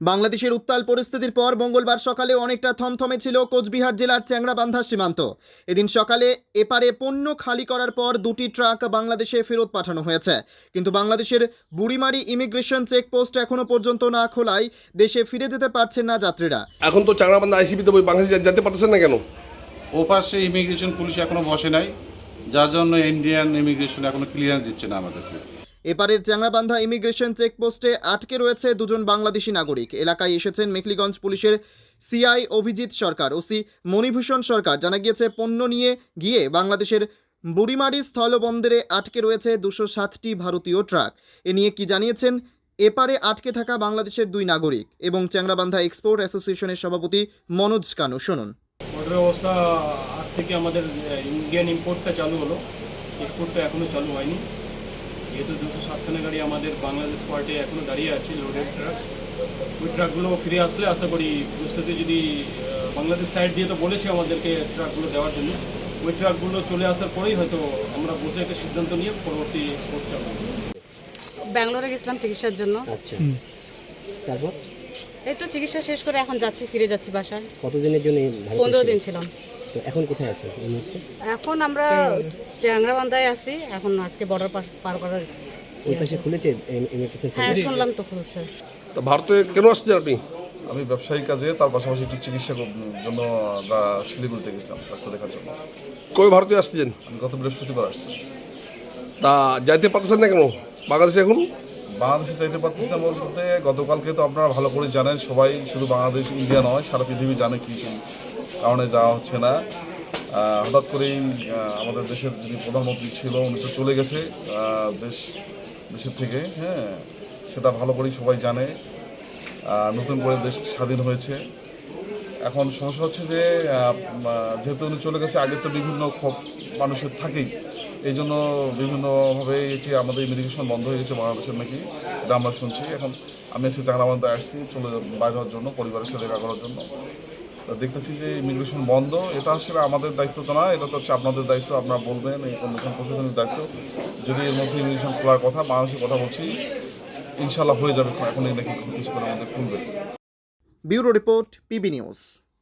বাংলাদেশের উত্তাল পরিস্থিতির পর মঙ্গলবার সকালে অনেকটা থমথমে ছিল কোচবিহার জেলার চ্যাংরাবান্ধা সীমান্ত। এদিন সকালে এপারে পণ্য খালি করার পর দুটি ট্রাক বাংলাদেশে ফেরত পাঠানো হয়েছে। কিন্তু বাংলাদেশের বুড়িমারি ইমিগ্রেশন চেকপোস্ট এখনও পর্যন্ত না খোলায় দেশে ফিরে যেতে পারছেন না যাত্রীরা। এখন তো চাংরাবান্ধা আইসিপিতে ওই বাংলাদেশে যেতে পারতেছেন না কেন? ওপাশে ইমিগ্রেশন পুলিশ এখনও বসে নাই যার জন্য ইন্ডিয়ান ইমিগ্রেশন এখনও ক্লিয়ারেন্স দিচ্ছে না আমাদেরকে। এপারের চ্যাংরাবান্ধা ইমিগ্রেশন চেকপোস্টে আটকে রয়েছে দুজন বাংলাদেশি নাগরিক। এলাকায় এসেছেন মেখলিগঞ্জ পুলিশের সিআই অভিজিৎ সরকার ওসি মণিভূষণ সরকার। জানা গিয়েছে, পণ্য নিয়ে গিয়ে বাংলাদেশের বুড়িমারি স্থলবন্দরে আটকে রয়েছে দুশো সাতটি ভারতীয় ট্রাক। এ নিয়ে কি জানিয়েছেন, এপারে আটকে থাকা বাংলাদেশের দুই নাগরিক এবং চ্যাংরাবান্ধা এক্সপোর্ট অ্যাসোসিয়েশনের সভাপতি মনোজ কানু। শুনুন। ব্যবস্থা আজ থেকে আমাদের ইন্ডিয়ান ইম্পোর্টটা চালু হলো। এক্সপোর্টটা এখনও চালু হয়নি। যেহেতু দুশো সাতখানা গাড়ি আমাদের বাংলাদেশ পার্টে এখনও দাঁড়িয়ে আছে লোডেড ট্রাক ওই ট্রাকগুলো ফিরে আসলে আশা করি বুঝতে যদি বাংলাদেশ সাইড দিয়ে তো বলেছে আমাদেরকে ট্রাকগুলো দেওয়ার জন্য ওই ট্রাকগুলো চলে আসার পরেই হয়তো আমরা বসে একটা সিদ্ধান্ত নিয়ে পরবর্তী এক্সপোর্ট চালু করব। ব্যাঙ্গালোরে গেছিলাম চিকিৎসার জন্য। আচ্ছা। তারপর? এই তো চিকিৎসা শেষ করে এখন যাচ্ছি ফিরে যাচ্ছি বাসায়। কতদিনের জন্য পনেরো দিন ছিলাম। তো এখন কোথায় আছেন এই মুহূর্তে? এখন আমরা চ্যাংরাবান্ধায় আছি। এখন আজকে বর্ডার পার করার ওই পাশে খুলেছে ইমিগ্রেশন হ্যাঁ শুনলাম তো খুলছে। তো ভারতে কেন আসছেন আপনি? আমি ব্যবসায়িক কাজে তার পাশাপাশি একটু চিকিৎসা জন্য আমরা শিলিগুড়িতে গেছিলাম ডাক্তার দেখার জন্য। কই ভারতে আসছেন? আমি গত বৃহস্পতিবার আসছি। তা যাইতে পারতেছেন না কেন? বাংলাদেশে এখন? বাংলাদেশে চাইতে পারতেছি না বলতে গতকালকে তো আপনারা ভালো করে জানেন সবাই শুধু বাংলাদেশ ইন্ডিয়া নয় সারা পৃথিবী জানে কি কি কারণে যাওয়া হচ্ছে না। হঠাৎ করেই আমাদের দেশের যিনি প্রধানমন্ত্রী ছিল, উনি তো চলে গেছে দেশ, দেশের থেকে হ্যাঁ সেটা ভালো করেই সবাই জানে। নতুন করে দেশ স্বাধীন হয়েছে। এখন সমস্যা হচ্ছে যে যেহেতু উনি চলে গেছে, আগে তো বিভিন্ন মানুষের থাকেই। এই জন্য বিভিন্নভাবে এটি আমাদের ইমিগ্রেশন বন্ধ হয়ে গেছে বাংলাদেশের নাকি, এটা আমরা শুনছি। এখন আমি এসে চাংরাবান্ধায় আসছি, চলে বাইরে হওয়ার জন্য, পরিবারের সাথে দেখা করার জন্য। দেখতেছি যে ইমিগ্রেশন বন্ধ। এটা আসলে আমাদের দায়িত্ব তো না, এটা তো হচ্ছে আপনাদের দায়িত্ব, আপনারা বলবেন, এই কমিশন প্রশাসনের দায়িত্ব। যদি এর মধ্যে ইমিগ্রেশন খোলার কথা বাংলাদেশের কথা বলছি ইনশাল্লাহ হয়ে যাবে, এখন নাকি করে আমাদের খুলবে। Bureau report, PB news.